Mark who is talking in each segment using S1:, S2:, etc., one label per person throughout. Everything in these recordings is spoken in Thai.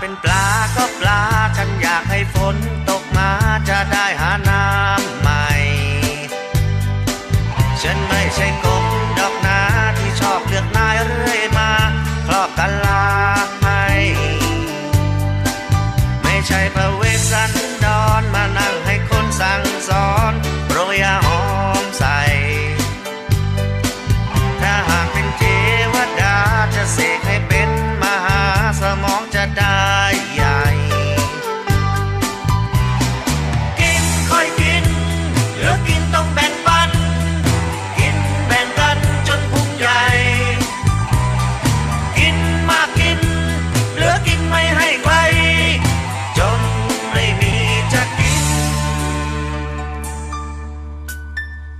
S1: เป็นปลาก็ปลา ฉันอยากให้ฝนตกมา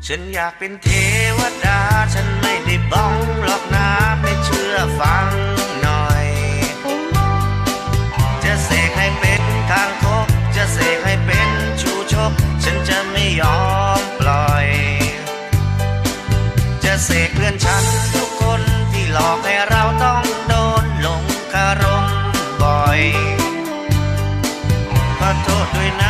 S1: ฉันอยากเป็นเทวดา ฉันไม่ได้บ้องหรอกนะไม่เชื่อฟังหน่อย จะเสกให้เป็นทางคบจะเสกให้เป็นชูชก ฉันจะไม่ยอมปล่อย จะเสกเพื่อนฉันทุกคนที่หลอกให้เราต้องโดนหลงคารมบ่อย ขอโทษด้วยนะ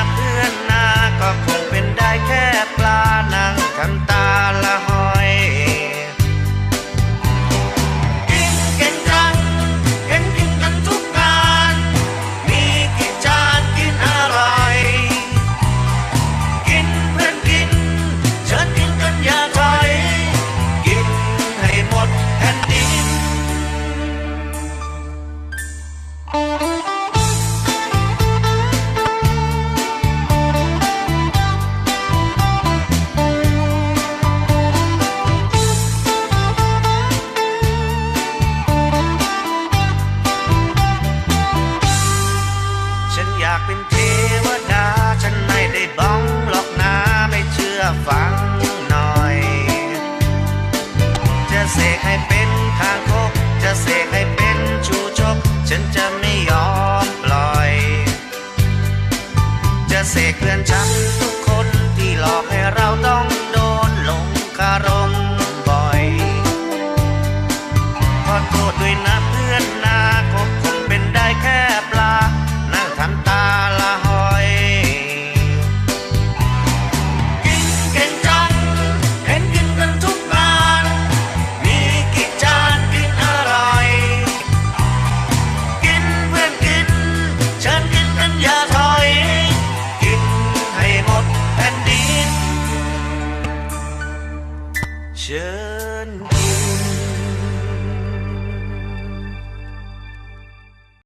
S1: ให้เป็นคางคกจะเสกให้เป็นชูชก ฉันจะไม่ยอมปล่อย จะเสกเพื่อนฉัน ฉันญกิน